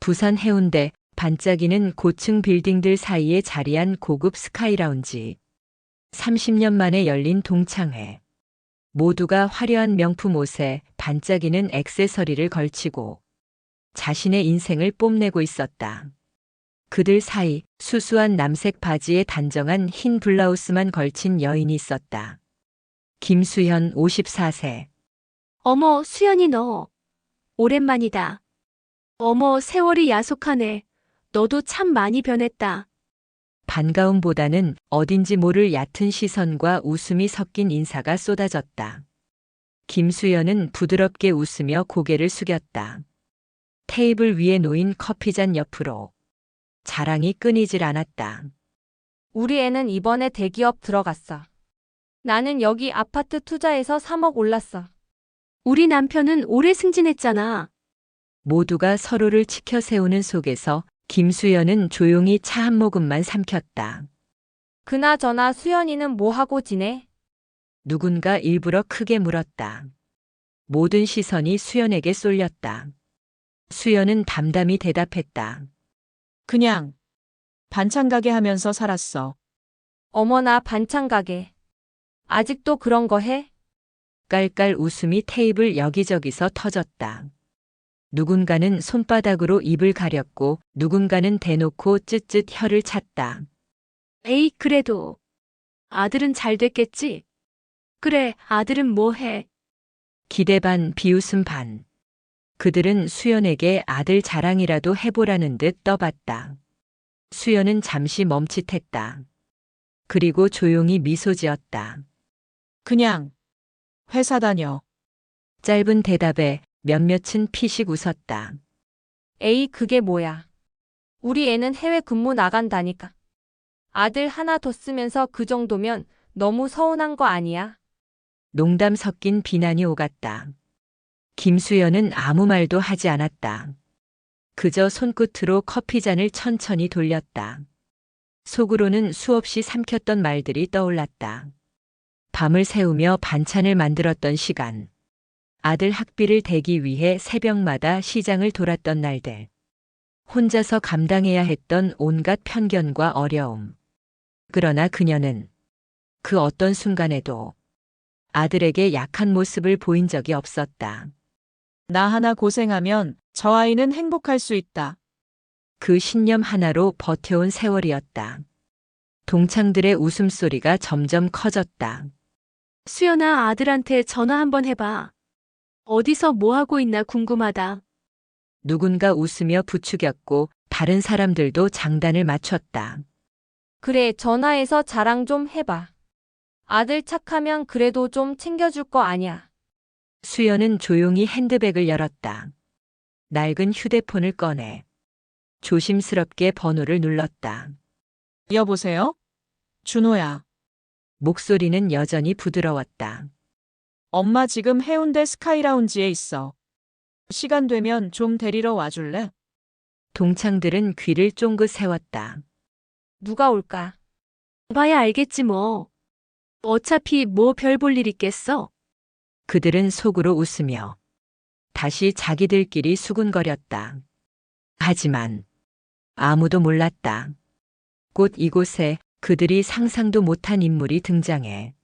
부산 해운대 반짝이는 고층 빌딩들 사이에 자리한 고급 스카이라운지. 30년 만에 열린 동창회. 모두가 화려한 명품 옷에 반짝이는 액세서리를 걸치고 자신의 인생을 뽐내고 있었다. 그들 사이 수수한 남색 바지에 단정한 흰 블라우스만 걸친 여인이 있었다. 김수현 54세. 어머, 수연이 너. 오랜만이다. 어머, 세월이 야속하네. 너도 참 많이 변했다. 반가움보다는 어딘지 모를 얕은 시선과 웃음이 섞인 인사가 쏟아졌다. 김수연은 부드럽게 웃으며 고개를 숙였다. 테이블 위에 놓인 커피잔 옆으로 자랑이 끊이질 않았다. 우리 애는 이번에 대기업 들어갔어. 나는 여기 아파트 투자해서 3억 올랐어. 우리 남편은 오래 승진했잖아. 모두가 서로를 치켜 세우는 속에서 김수연은 조용히 차 한 모금만 삼켰다. 그나저나 수연이는 뭐 하고 지내? 누군가 일부러 크게 물었다. 모든 시선이 수연에게 쏠렸다. 수연은 담담히 대답했다. 그냥 반찬 가게 하면서 살았어. 어머나 반찬 가게. 아직도 그런 거 해? 깔깔 웃음이 테이블 여기저기서 터졌다. 누군가는 손바닥으로 입을 가렸고 누군가는 대놓고 쯧쯧 혀를 찼다. 에이, 그래도. 아들은 잘 됐겠지? 그래, 아들은 뭐 해? 기대 반 비웃음 반. 그들은 수연에게 아들 자랑이라도 해보라는 듯 떠봤다. 수연은 잠시 멈칫했다. 그리고 조용히 미소 지었다. 그냥 회사 다녀. 짧은 대답에 몇몇은 피식 웃었다. 에이, 그게 뭐야. 우리 애는 해외 근무 나간다니까. 아들 하나 뒀으면서 그 정도면 너무 서운한 거 아니야? 농담 섞인 비난이 오갔다. 김수연은 아무 말도 하지 않았다. 그저 손끝으로 커피잔을 천천히 돌렸다. 속으로는 수없이 삼켰던 말들이 떠올랐다. 밤을 새우며 반찬을 만들었던 시간. 아들 학비를 대기 위해 새벽마다 시장을 돌았던 날들. 혼자서 감당해야 했던 온갖 편견과 어려움. 그러나 그녀는 그 어떤 순간에도 아들에게 약한 모습을 보인 적이 없었다. 나 하나 고생하면 저 아이는 행복할 수 있다. 그 신념 하나로 버텨온 세월이었다. 동창들의 웃음소리가 점점 커졌다. 수연아, 아들한테 전화 한번 해봐. 어디서 뭐 하고 있나 궁금하다. 누군가 웃으며 부추겼고 다른 사람들도 장단을 맞췄다. 그래, 전화해서 자랑 좀 해봐. 아들 착하면 그래도 좀 챙겨줄 거 아니야. 수연은 조용히 핸드백을 열었다. 낡은 휴대폰을 꺼내 조심스럽게 번호를 눌렀다. 여보세요? 준호야. 목소리는 여전히 부드러웠다. 엄마 지금 해운대 스카이라운지에 있어. 시간 되면 좀 데리러 와줄래? 동창들은 귀를 쫑긋 세웠다. 누가 올까? 봐야 알겠지 뭐. 어차피 뭐 별 볼 일 있겠어? 그들은 속으로 웃으며 다시 자기들끼리 수군거렸다. 하지만 아무도 몰랐다. 곧 이곳에 그들이 상상도 못한 인물이 등장해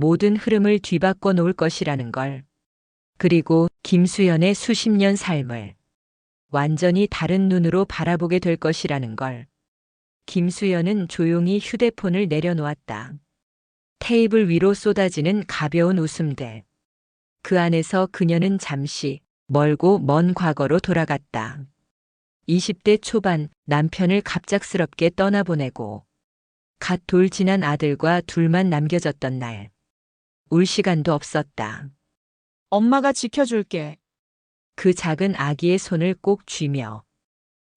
모든 흐름을 뒤바꿔 놓을 것이라는 걸. 그리고 김수연의 수십 년 삶을 완전히 다른 눈으로 바라보게 될 것이라는 걸. 김수연은 조용히 휴대폰을 내려놓았다. 테이블 위로 쏟아지는 가벼운 웃음들. 그 안에서 그녀는 잠시 멀고 먼 과거로 돌아갔다. 20대 초반 남편을 갑작스럽게 떠나보내고 갓 돌 지난 아들과 둘만 남겨졌던 날. 울 시간도 없었다. 엄마가 지켜줄게. 그 작은 아기의 손을 꼭 쥐며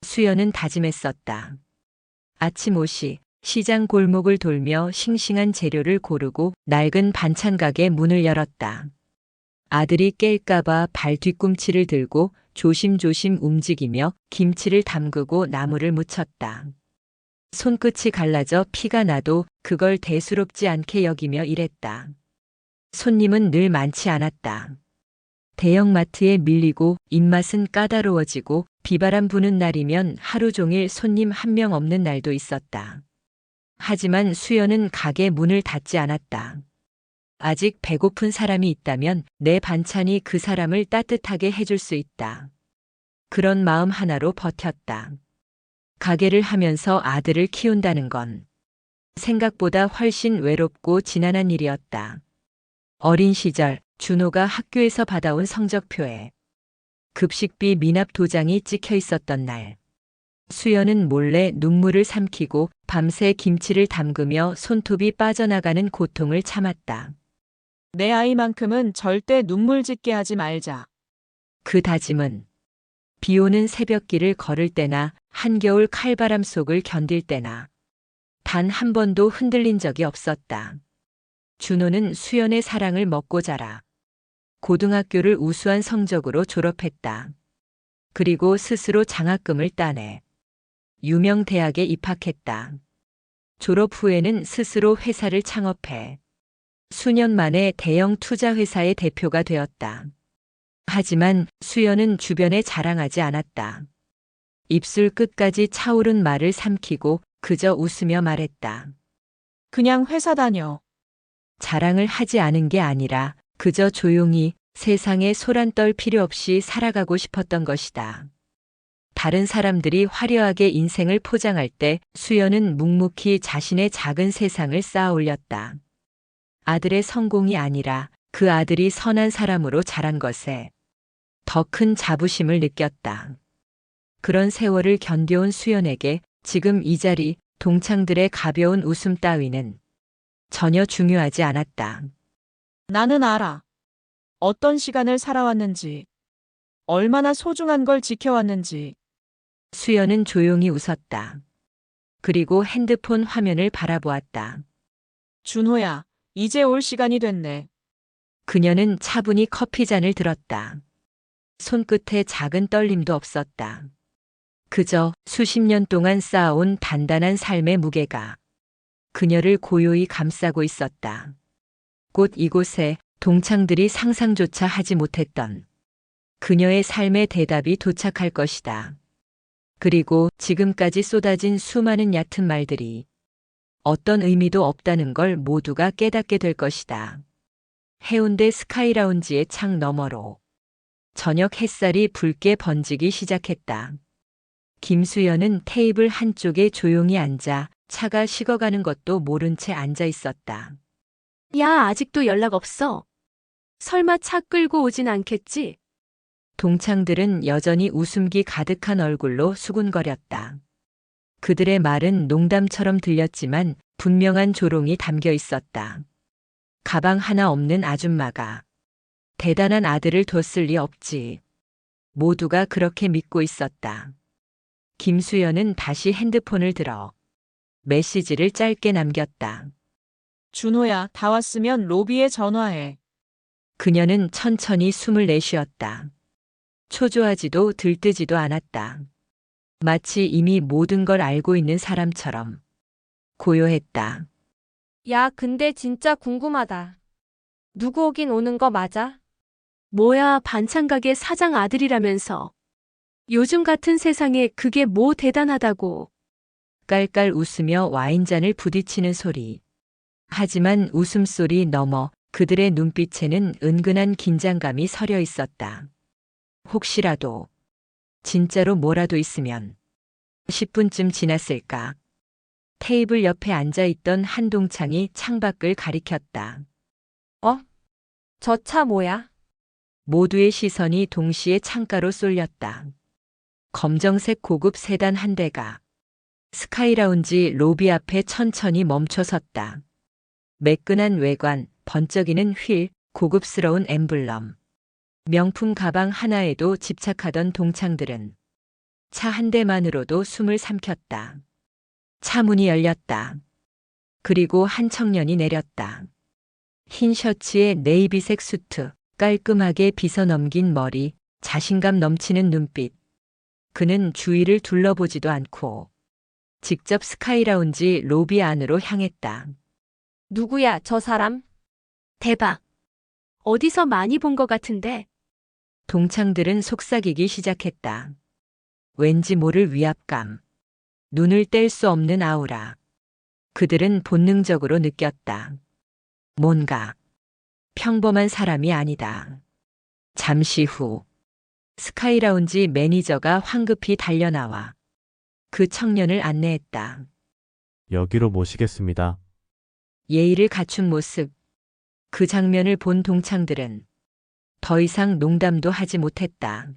수연은 다짐했었다. 아침 옷이 시장 골목을 돌며 싱싱한 재료를 고르고 낡은 반찬 가게 문을 열었다. 아들이 깰까봐 발 뒤꿈치를 들고 조심조심 움직이며 김치를 담그고 나물을 무쳤다. 손끝이 갈라져 피가 나도 그걸 대수롭지 않게 여기며 일했다. 손님은 늘 많지 않았다. 대형마트에 밀리고 입맛은 까다로워지고 비바람 부는 날이면 하루 종일 손님 한 명 없는 날도 있었다. 하지만 수연은 가게 문을 닫지 않았다. 아직 배고픈 사람이 있다면 내 반찬이 그 사람을 따뜻하게 해줄 수 있다. 그런 마음 하나로 버텼다. 가게를 하면서 아들을 키운다는 건 생각보다 훨씬 외롭고 지난한 일이었다. 어린 시절 준호가 학교에서 받아온 성적표에 급식비 미납 도장이 찍혀 있었던 날. 수연은 몰래 눈물을 삼키고 밤새 김치를 담그며 손톱이 빠져나가는 고통을 참았다. 내 아이만큼은 절대 눈물 짓게 하지 말자. 그 다짐은 비 오는 새벽길을 걸을 때나 한겨울 칼바람 속을 견딜 때나 단 한 번도 흔들린 적이 없었다. 준호는 수연의 사랑을 먹고 자라 고등학교를 우수한 성적으로 졸업했다. 그리고 스스로 장학금을 따내 유명 대학에 입학했다. 졸업 후에는 스스로 회사를 창업해 수년 만에 대형 투자 회사의 대표가 되었다. 하지만 수연은 주변에 자랑하지 않았다. 입술 끝까지 차오른 말을 삼키고 그저 웃으며 말했다. 그냥 회사 다녀. 자랑을 하지 않은 게 아니라 그저 조용히 세상에 소란 떨 필요 없이 살아가고 싶었던 것이다. 다른 사람들이 화려하게 인생을 포장할 때 수연은 묵묵히 자신의 작은 세상을 쌓아 올렸다. 아들의 성공이 아니라 그 아들이 선한 사람으로 자란 것에 더 큰 자부심을 느꼈다. 그런 세월을 견뎌온 수연에게 지금 이 자리 동창들의 가벼운 웃음 따위는 전혀 중요하지 않았다. 나는 알아. 어떤 시간을 살아왔는지, 얼마나 소중한 걸 지켜왔는지. 수연은 조용히 웃었다. 그리고 핸드폰 화면을 바라보았다. 준호야, 이제 올 시간이 됐네. 그녀는 차분히 커피잔을 들었다. 손끝에 작은 떨림도 없었다. 그저 수십 년 동안 쌓아온 단단한 삶의 무게가 그녀를 고요히 감싸고 있었다. 곧 이곳에 동창들이 상상조차 하지 못했던 그녀의 삶의 대답이 도착할 것이다. 그리고 지금까지 쏟아진 수많은 얕은 말들이 어떤 의미도 없다는 걸 모두가 깨닫게 될 것이다. 해운대 스카이라운지의 창 너머로 저녁 햇살이 붉게 번지기 시작했다. 김수연은 테이블 한쪽에 조용히 앉아 차가 식어가는 것도 모른 채 앉아 있었다. 야, 아직도 연락 없어. 설마 차 끌고 오진 않겠지? 동창들은 여전히 웃음기 가득한 얼굴로 수군거렸다. 그들의 말은 농담처럼 들렸지만 분명한 조롱이 담겨 있었다. 가방 하나 없는 아줌마가 대단한 아들을 뒀을 리 없지. 모두가 그렇게 믿고 있었다. 김수연은 다시 핸드폰을 들어 메시지를 짧게 남겼다. 준호야, 다 왔으면 로비에 전화해. 그녀는 천천히 숨을 내쉬었다. 초조하지도 들뜨지도 않았다. 마치 이미 모든 걸 알고 있는 사람처럼 고요했다. 야, 근데 진짜 궁금하다. 누구 오긴 오는 거 맞아? 뭐야, 반찬 가게 사장 아들이라면서. 요즘 같은 세상에 그게 뭐 대단하다고. 깔깔 웃으며 와인잔을 부딪히는 소리. 하지만 웃음소리 넘어 그들의 눈빛에는 은근한 긴장감이 서려 있었다. 혹시라도 진짜로 뭐라도 있으면 10분쯤 지났을까. 테이블 옆에 앉아 있던 한동창이 창밖을 가리켰다. 저차 뭐야? 모두의 시선이 동시에 창가로 쏠렸다. 검정색 고급 세단 한 대가 스카이라운지 로비 앞에 천천히 멈춰 섰다. 매끈한 외관, 번쩍이는 휠, 고급스러운 엠블럼. 명품 가방 하나에도 집착하던 동창들은 차 한 대만으로도 숨을 삼켰다. 차 문이 열렸다. 그리고 한 청년이 내렸다. 흰 셔츠에 네이비색 수트, 깔끔하게 빗어 넘긴 머리, 자신감 넘치는 눈빛. 그는 주위를 둘러보지도 않고 직접 스카이라운지 로비 안으로 향했다. 누구야, 저 사람? 대박. 어디서 많이 본 것 같은데. 동창들은 속삭이기 시작했다. 왠지 모를 위압감. 눈을 뗄 수 없는 아우라. 그들은 본능적으로 느꼈다. 뭔가 평범한 사람이 아니다. 잠시 후 스카이라운지 매니저가 황급히 달려나와 그 청년을 안내했다. 여기로 모시겠습니다. 예의를 갖춘 모습. 그 장면을 본 동창들은 더 이상 농담도 하지 못했다.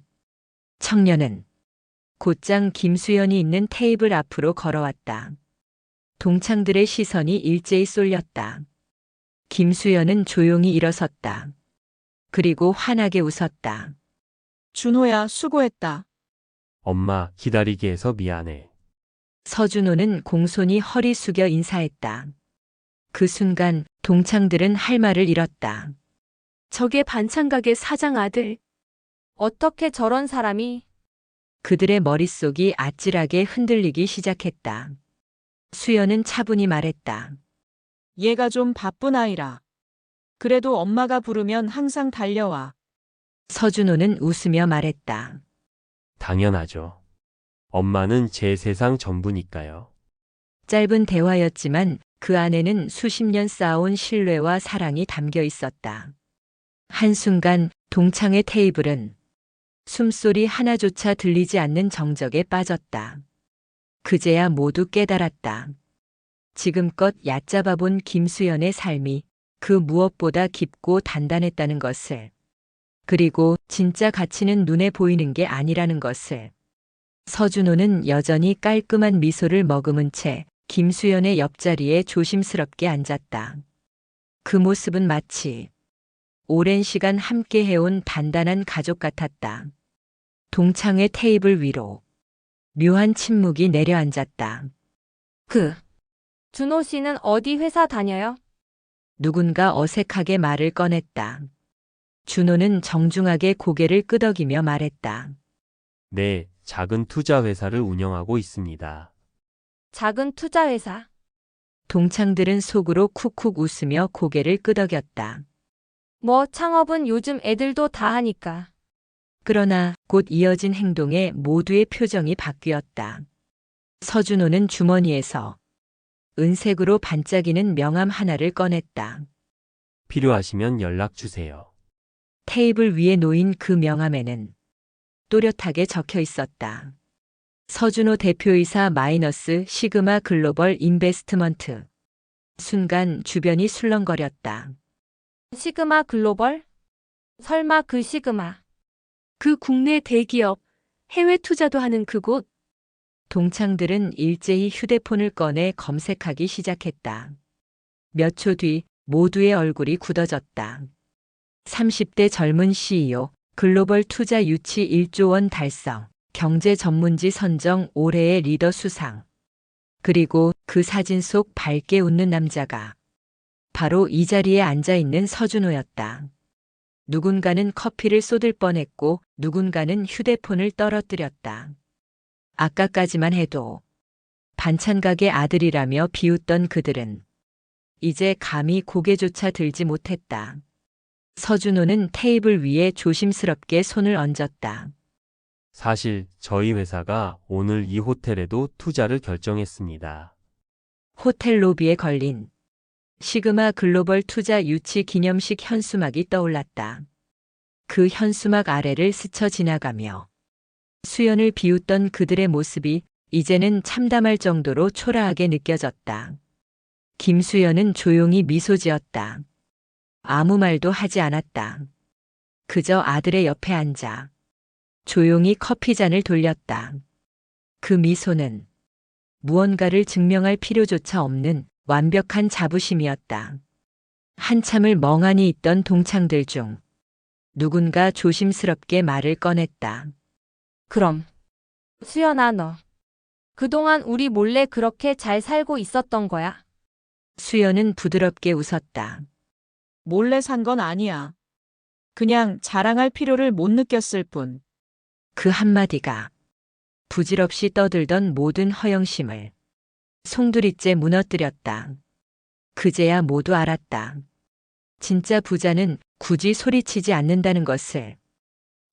청년은 곧장 김수연이 있는 테이블 앞으로 걸어왔다. 동창들의 시선이 일제히 쏠렸다. 김수연은 조용히 일어섰다. 그리고 환하게 웃었다. 준호야, 수고했다. 엄마, 기다리게 해서 미안해. 서준호는 공손히 허리 숙여 인사했다. 그 순간 동창들은 할 말을 잃었다. 저게 반찬가게 사장 아들. 어떻게 저런 사람이 그들의 머릿속이 아찔하게 흔들리기 시작했다. 수연은 차분히 말했다. 얘가 좀 바쁜 아이라. 그래도 엄마가 부르면 항상 달려와. 서준호는 웃으며 말했다. 당연하죠. 엄마는 제 세상 전부니까요. 짧은 대화였지만 그 안에는 수십 년 쌓아온 신뢰와 사랑이 담겨 있었다. 한순간 동창의 테이블은 숨소리 하나조차 들리지 않는 정적에 빠졌다. 그제야 모두 깨달았다. 지금껏 얕잡아 본 김수연의 삶이 그 무엇보다 깊고 단단했다는 것을. 그리고 진짜 가치는 눈에 보이는 게 아니라는 것을. 서준호는 여전히 깔끔한 미소를 머금은 채 김수연의 옆자리에 조심스럽게 앉았다. 그 모습은 마치 오랜 시간 함께 해온 단단한 가족 같았다. 동창의 테이블 위로 묘한 침묵이 내려앉았다. 그 준호 씨는 어디 회사 다녀요? 누군가 어색하게 말을 꺼냈다. 준호는 정중하게 고개를 끄덕이며 말했다. 네, 작은 투자 회사를 운영하고 있습니다. 작은 투자 회사. 동창들은 속으로 쿡쿡 웃으며 고개를 끄덕였다. 뭐 창업은 요즘 애들도 다 하니까. 그러나 곧 이어진 행동에 모두의 표정이 바뀌었다. 서준호는 주머니에서 은색으로 반짝이는 명함 하나를 꺼냈다. 필요하시면 연락 주세요. 테이블 위에 놓인 그 명함에는 또렷하게 적혀 있었다. 서준호 대표이사 마이너스 시그마 글로벌 인베스트먼트. 순간 주변이 술렁거렸다. 시그마 글로벌? 설마 그 시그마. 그 국내 대기업, 해외 투자도 하는 그곳. 동창들은 일제히 휴대폰을 꺼내 검색하기 시작했다. 몇 초 뒤 모두의 얼굴이 굳어졌다. 30대 젊은 CEO, 글로벌 투자 유치 1조 원 달성, 경제 전문지 선정 올해의 리더 수상. 그리고 그 사진 속 밝게 웃는 남자가 바로 이 자리에 앉아 있는 서준호였다. 누군가는 커피를 쏟을 뻔했고 누군가는 휴대폰을 떨어뜨렸다. 아까까지만 해도 반찬 가게 아들이라며 비웃던 그들은 이제 감히 고개조차 들지 못했다. 서준호는 테이블 위에 조심스럽게 손을 얹었다. 사실 저희 회사가 오늘 이 호텔에도 투자를 결정했습니다. 호텔 로비에 걸린 시그마 글로벌 투자 유치 기념식 현수막이 떠올랐다. 그 현수막 아래를 스쳐 지나가며 수연을 비웃던 그들의 모습이 이제는 참담할 정도로 초라하게 느껴졌다. 김수연은 조용히 미소 지었다. 아무 말도 하지 않았다. 그저 아들의 옆에 앉아 조용히 커피잔을 돌렸다. 그 미소는 무언가를 증명할 필요조차 없는 완벽한 자부심이었다. 한참을 멍하니 있던 동창들 중 누군가 조심스럽게 말을 꺼냈다. 그럼. 수연아 너. 그동안 우리 몰래 그렇게 잘 살고 있었던 거야. 수연은 부드럽게 웃었다. 몰래 산 건 아니야. 그냥 자랑할 필요를 못 느꼈을 뿐. 그 한마디가 부질없이 떠들던 모든 허영심을 송두리째 무너뜨렸다. 그제야 모두 알았다. 진짜 부자는 굳이 소리치지 않는다는 것을.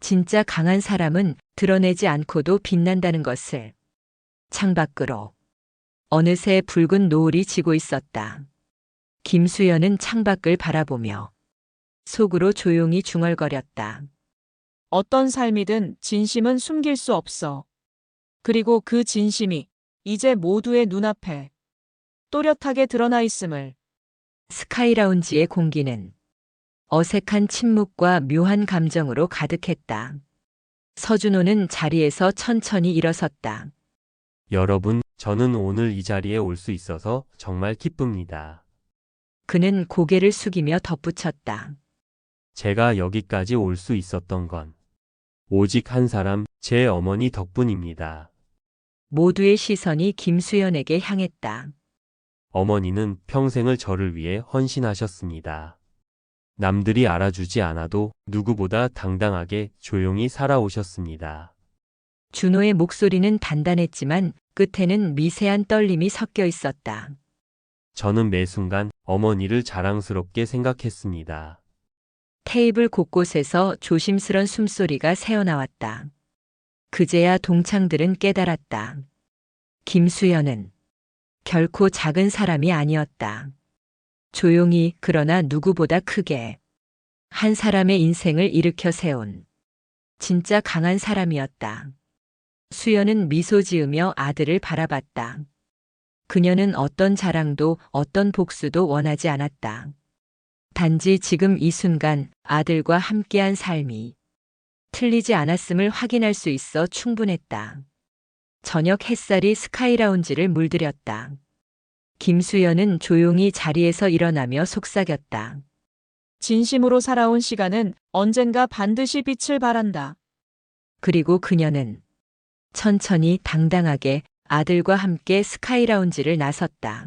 진짜 강한 사람은 드러내지 않고도 빛난다는 것을. 창밖으로. 어느새 붉은 노을이 지고 있었다. 김수연은 창밖을 바라보며 속으로 조용히 중얼거렸다. 어떤 삶이든 진심은 숨길 수 없어. 그리고 그 진심이 이제 모두의 눈앞에 또렷하게 드러나 있음을 스카이라운지의 공기는 어색한 침묵과 묘한 감정으로 가득했다. 서준호는 자리에서 천천히 일어섰다. 여러분, 저는 오늘 이 자리에 올 수 있어서 정말 기쁩니다. 그는 고개를 숙이며 덧붙였다. 제가 여기까지 올 수 있었던 건 오직 한 사람, 제 어머니 덕분입니다. 모두의 시선이 김수연에게 향했다. 어머니는 평생을 저를 위해 헌신하셨습니다. 남들이 알아주지 않아도 누구보다 당당하게 조용히 살아오셨습니다. 준호의 목소리는 단단했지만 끝에는 미세한 떨림이 섞여 있었다. 저는 매 순간 어머니를 자랑스럽게 생각했습니다. 테이블 곳곳에서 조심스런 숨소리가 새어나왔다. 그제야 동창들은 깨달았다. 김수연은 결코 작은 사람이 아니었다. 조용히 그러나 누구보다 크게 한 사람의 인생을 일으켜 세운 진짜 강한 사람이었다. 수연은 미소 지으며 아들을 바라봤다. 그녀는 어떤 자랑도 어떤 복수도 원하지 않았다. 단지 지금 이 순간 아들과 함께한 삶이 틀리지 않았음을 확인할 수 있어 충분했다. 저녁 햇살이 스카이라운지를 물들였다. 김수연은 조용히 자리에서 일어나며 속삭였다. 진심으로 살아온 시간은 언젠가 반드시 빛을 발한다. 그리고 그녀는 천천히 당당하게 아들과 함께 스카이라운지를 나섰다.